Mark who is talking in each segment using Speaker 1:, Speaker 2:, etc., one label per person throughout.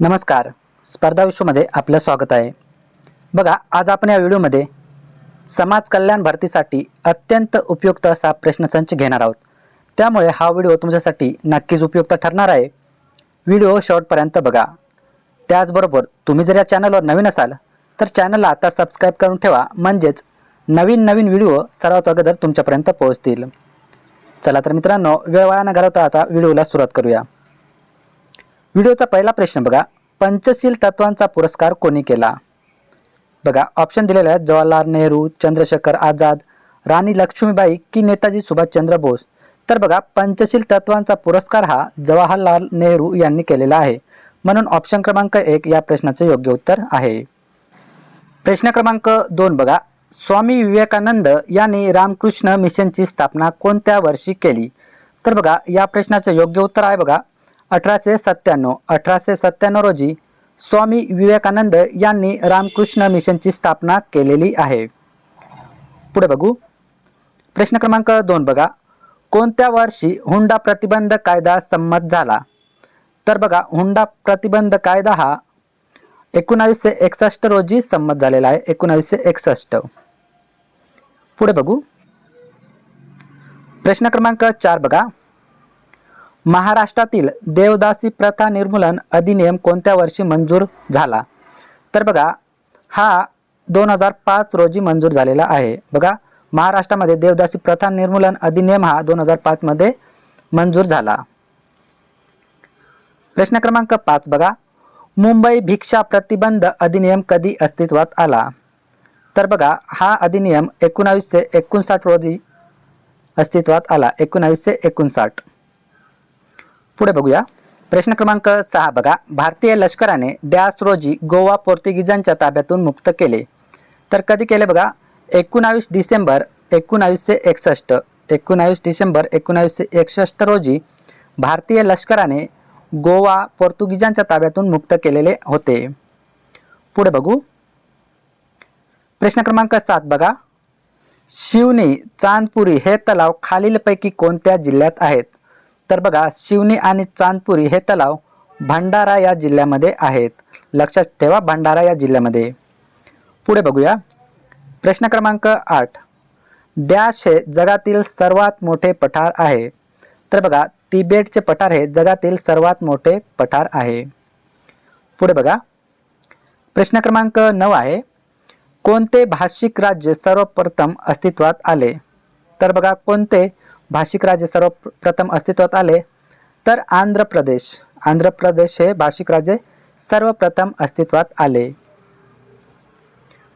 Speaker 1: नमस्कार. स्पर्धा विश्वमध्ये आपलं स्वागत आहे. बघा आज आपण या व्हिडिओमध्ये समाज कल्याण भरतीसाठी अत्यंत उपयुक्त असा प्रश्नसंच घेणार आहोत. त्यामुळे हा व्हिडिओ तुमच्यासाठी नक्कीच उपयुक्त ठरणार आहे. व्हिडिओ शेवटपर्यंत बघा. त्याचबरोबर तुम्ही जर या चॅनलवर नवीन असाल तर चॅनलला आता सबस्क्राईब करून ठेवा. म्हणजेच नवीन नवीन व्हिडिओ सर्वात अगोदर तुमच्यापर्यंत पोहोचतील. चला तर मित्रांनो वेळ वाया न घालवता आता व्हिडिओला सुरुवात करूया. व्हिडिओचा पहिला प्रश्न बघा. पंचशील तत्वांचा पुरस्कार कोणी केला? बघा ऑप्शन दिलेले आहेत. जवाहरलाल नेहरू चंद्रशेखर आझाद राणी लक्ष्मीबाई की नेताजी सुभाषचंद्र बोस. तर बघा पंचशील तत्वांचा पुरस्कार हा जवाहरलाल नेहरू यांनी केलेला आहे. म्हणून ऑप्शन क्रमांक एक या प्रश्नाचे योग्य उत्तर आहे. प्रश्न क्रमांक दोन बघा. स्वामी विवेकानंद यांनी रामकृष्ण मिशनची स्थापना कोणत्या वर्षी केली? तर बघा या प्रश्नाचे योग्य उत्तर आहे बघा. अठराशे सत्त्याण्णव. अठराशे सत्त्याण्णव रोजी स्वामी विवेकानंद यांनी रामकृष्ण मिशनची स्थापना केलेली आहे. पुढे बघू. प्रश्न क्रमांक दोन बघा. कोणत्या वर्षी हुंडा प्रतिबंध कायदा संमत झाला? तर बघा हुंडा प्रतिबंध कायदा हा एकोणावीसशे एकसष्ट रोजी संमत झालेला आहे. एकोणावीसशे एकसष्ट. पुढे बघू. प्रश्न क्रमांक चार बघा. महाराष्ट्रातील देवदासी प्रथा निर्मूलन अधिनियम कोणत्या वर्षी मंजूर झाला? तर बघा हा दोन हजार पाच रोजी मंजूर झालेला आहे. बघा महाराष्ट्रामध्ये देवदासी प्रथा निर्मूलन अधिनियम हा दोन हजार पाचमध्ये मंजूर झाला. प्रश्न क्रमांक पाच बघा. मुंबई भिक्षा प्रतिबंध अधिनियम कधी अस्तित्वात आला? तर बघा हा अधिनियम एकोणावीसशे एकोणसाठ रोजी अस्तित्वात आला. एकोणावीसशे एकोणसाठ. पुढे बघूया. प्रश्न क्रमांक सहा बघा. भारतीय लष्कराने डॅस रोजी गोवा पोर्तुगीजांच्या ताब्यातून मुक्त केले. तर कधी केले बघा? एकोणावीस डिसेंबर एकोणावीसशे एकसष्ट. एकोणावीस डिसेंबर एकोणावीसशे एकसष्ट रोजी भारतीय लष्कराने गोवा पोर्तुगीजांच्या ताब्यातून मुक्त केलेले होते. पुढे बघू. प्रश्न क्रमांक सात बघा. शिवनी चांदपुरी हे तलाव खालीलपैकी कोणत्या जिल्ह्यात आहेत? तर बघा शिवनी आणि चांदपुरी हे तलाव भंडारा या जिल्ह्यामध्ये आहेत. लक्षात ठेवा भंडारा या जिल्ह्यामध्ये. पुढे बघूया. प्रश्न क्रमांक आठ. डॅश हे जगातील सर्वात मोठे पठार आहे. तर बघा तिबेटचे पठार हे जगातील सर्वात मोठे पठार आहे. पुढे बघा. प्रश्न क्रमांक नऊ आहे. कोणते भाषिक राज्य सर्वप्रथम अस्तित्वात आले? तर बघा कोणते भाषिक राज्य सर्वप्रथम अस्तित्वात आले तर आंध्र प्रदेश. आंध्र प्रदेश हे भाषिक राज्य सर्वप्रथम अस्तित्वात आले.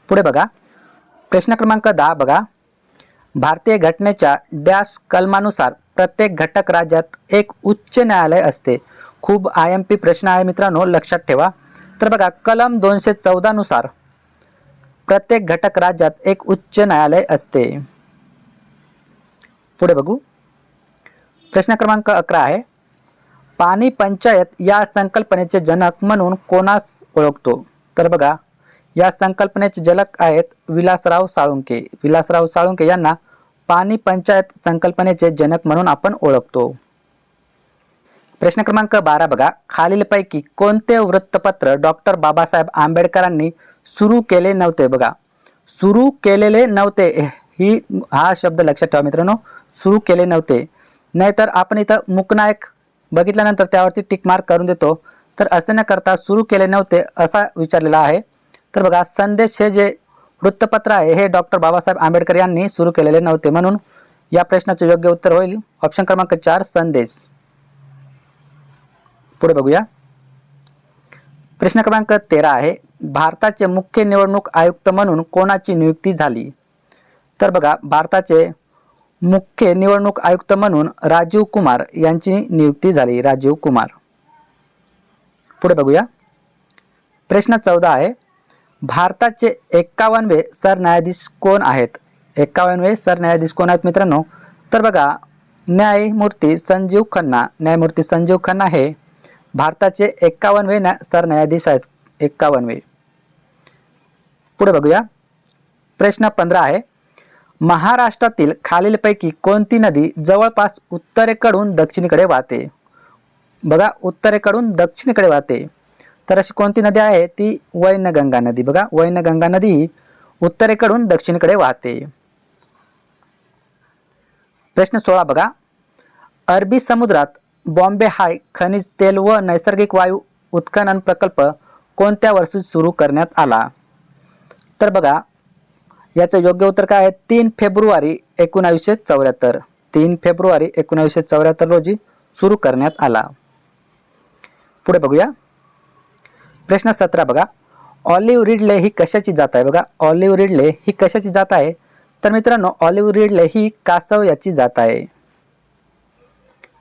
Speaker 1: पुढे बघा. प्रश्न क्रमांक दहा बघा. भारतीय घटनेच्या डॅश कलमानुसार प्रत्येक घटक राज्यात एक उच्च न्यायालय असते. खूप आय एम पी प्रश्न आहे मित्रांनो लक्षात ठेवा. तर बघा कलम दोनशे चौदानुसार प्रत्येक घटक राज्यात एक उच्च न्यायालय असते. पुढे बघू. प्रश्न क्रमांक अकरा आहे. पाणी पंचायत या संकल्पनेचे जनक म्हणून कोणास ओळखतो? तर बघा या संकल्पनेचे जनक आहेत विलासराव साळुंके विलासराव साळुंके यांना पाणी पंचायत संकल्पनेचे जनक म्हणून आपण ओळखतो. प्रश्न क्रमांक बारा बघा. खालीलपैकी कोणते वृत्तपत्र डॉक्टर बाबासाहेब आंबेडकरांनी सुरू केले नव्हते बघा. सुरू केलेले नव्हते ही हा शब्द लक्षात ठेवा मित्रांनो. सुरू केले नव्हते. नाहीतर आपण इथं मुकनायक बघितल्यानंतर त्यावरती टिक मार्क करून देतो. तर असे न करता सुरू केले नव्हते असा विचारलेला आहे. तर बघा संदेश हे जे वृत्तपत्र आहे हे डॉक्टर बाबासाहेब आंबेडकर यांनी सुरू केलेले नव्हते. म्हणून या प्रश्नाचे योग्य उत्तर होईल. ऑप्शन क्रमांक चार संदेश. पुढे बघूया. प्रश्न क्रमांक तेरा आहे. भारताचे मुख्य निवडणूक आयुक्त म्हणून कोणाची नियुक्ती झाली? तर बघा भारताचे मुख्य निवडणूक आयुक्त म्हणून राजीव कुमार यांची नियुक्ती झाली. राजीव कुमार. पुढे बघूया. प्रश्न चौदा आहे. भारताचे एक्कावनवे सरन्यायाधीश कोण आहेत? एक्कावनवे सरन्यायाधीश कोण आहेत मित्रांनो? तर बघा न्यायमूर्ती संजीव खन्ना. न्यायमूर्ती संजीव खन्ना हे भारताचे एक्कावनवे न्या सरन्यायाधीश आहेत. एक्कावनवे पुढे बघूया. प्रश्न पंधरा आहे. महाराष्ट्रातील खालीलपैकी कोणती नदी जवळपास उत्तरेकडून दक्षिणेकडे वाहते? बघा उत्तरेकडून दक्षिणेकडे वाहते. तर अशी कोणती नदी आहे? ती वैनगंगा नदी. बघा वैनगंगा नदी ही उत्तरेकडून दक्षिणेकडे वाहते. प्रश्न सोळा बघा. अरबी समुद्रात बॉम्बे हाय खनिज तेल व नैसर्गिक वायू उत्खनन प्रकल्प कोणत्या वर्षी सुरू करण्यात आला? तर बघा याचं योग्य उत्तर काय आहे? तीन फेब्रुवारी एकोणावीसशे चौऱ्याहत्तर. तीन फेब्रुवारी एकोणावीसशे चौऱ्याहत्तर रोजी सुरू करण्यात आला. पुढे बघूया. प्रश्न सतरा बघा. ऑलिव्ह रिडले ही कशाची जात आहे? बघा ऑलिव्ह रिडले ही कशाची जात आहे? तर मित्रांनो ऑलिव्ह रिडले ही कासव याची जात आहे.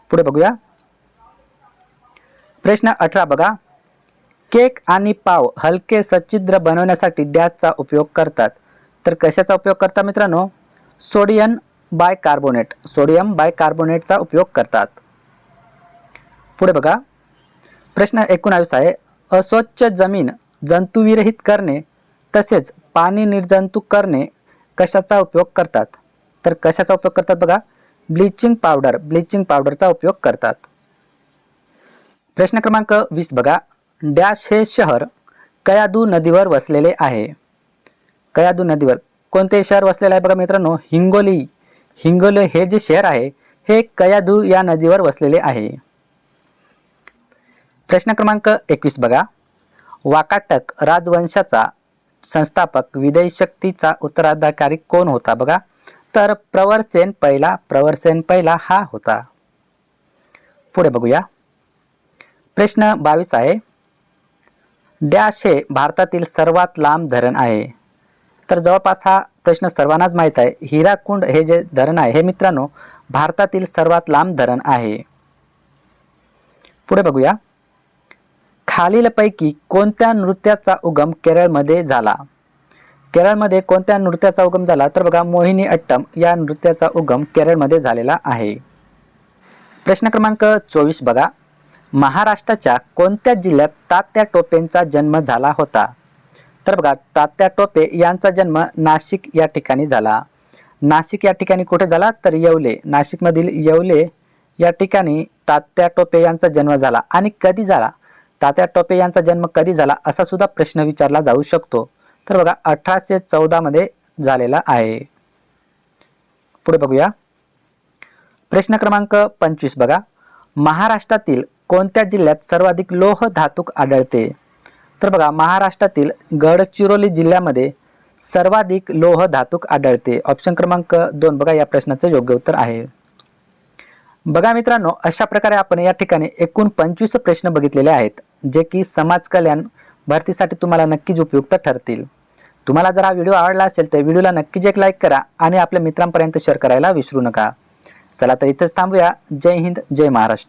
Speaker 1: पुढे बघूया. प्रश्न अठरा बघा. केक आणि पाव हलके सच्छिद्र बनवण्यासाठी डॅशचा उपयोग करतात. तर कशाचा उपयोग करता मित्रांनो? सोडियम बाय कार्बोनेट सोडियम बायकार्बोनेटचा उपयोग करतात. पुढे बघा. प्रश्न एकोणावीस आहे. अस्वच्छ जमीन जंतुविरहित करणे तसेच पाणी निर्जंतुक करणे कशाचा उपयोग करतात? तर कशाचा उपयोग करतात बघा? Bleaching powder. ब्लिचिंग पावडरचा उपयोग करतात. प्रश्न क्रमांक वीस बघा. डॅश हे शहर कयादू नदीवर वसलेले आहे. कयादू नदीवर कोणते शहर वसलेले आहे बघा मित्रांनो हिंगोली. हिंगोली हे जे शहर आहे हे कयादू या नदीवर वसलेले आहे. प्रश्न क्रमांक एकवीस बघा. वाकाटक राजवंशाचा संस्थापक विदय शक्तीचा उत्तराधिकारी कोण होता बघा? तर प्रवरसेन पहिला प्रवरसेन पहिला हा होता. पुढे बघूया. प्रश्न बावीस आहे. डॅश हे भारतातील सर्वात लांब धरण आहे. तर जवळपास हा प्रश्न सर्वांनाच माहीत आहे. हिराकुंड हे जे धरण आहे हे मित्रांनो भारतातील सर्वात लांब धरण आहे. पुढे बघूया. खालीलपैकी कोणत्या नृत्याचा उगम केरळमध्ये झाला? केरळमध्ये कोणत्या नृत्याचा उगम झाला? तर बघा मोहिनी अट्टम या नृत्याचा उगम केरळमध्ये झालेला आहे. प्रश्न क्रमांक चोवीस बघा. महाराष्ट्राच्या कोणत्या जिल्ह्यात तात्या टोपेंचा जन्म झाला होता? तर बघा तात्या टोपे यांचा जन्म नाशिक या ठिकाणी झाला. नाशिक या ठिकाणी कुठे झाला? तर येवले. नाशिकमधील येवले या ठिकाणी तात्या टोपे यांचा जन्म झाला. आणि कधी झाला? तात्या टोपे यांचा जन्म कधी झाला? असा सुद्धा प्रश्न विचारला जाऊ शकतो. तर बघा अठराशे चौदा मध्ये झालेला आहे. पुढे बघूया. प्रश्न क्रमांक पंचवीस बघा. महाराष्ट्रातील कोणत्या जिल्ह्यात सर्वाधिक लोह धातूक आढळते? तर बघा महाराष्ट्रातील गडचिरोली जिल्ह्यामध्ये सर्वाधिक लोह धातूक आढळते. ऑप्शन क्रमांक दोन बघा या प्रश्नाचं योग्य उत्तर आहे. बघा मित्रांनो अशा प्रकारे आपण या ठिकाणी एकूण पंचवीस प्रश्न बघितलेले आहेत जे की समाज कल्याण भरतीसाठी तुम्हाला नक्कीच उपयुक्त ठरतील. तुम्हाला जर हा व्हिडिओ आवडला असेल तर व्हिडिओला नक्कीच एक लाईक करा आणि आपल्या मित्रांपर्यंत शेअर करायला विसरू नका. चला तर इथेच थांबूया. जय हिंद जय महाराष्ट्र.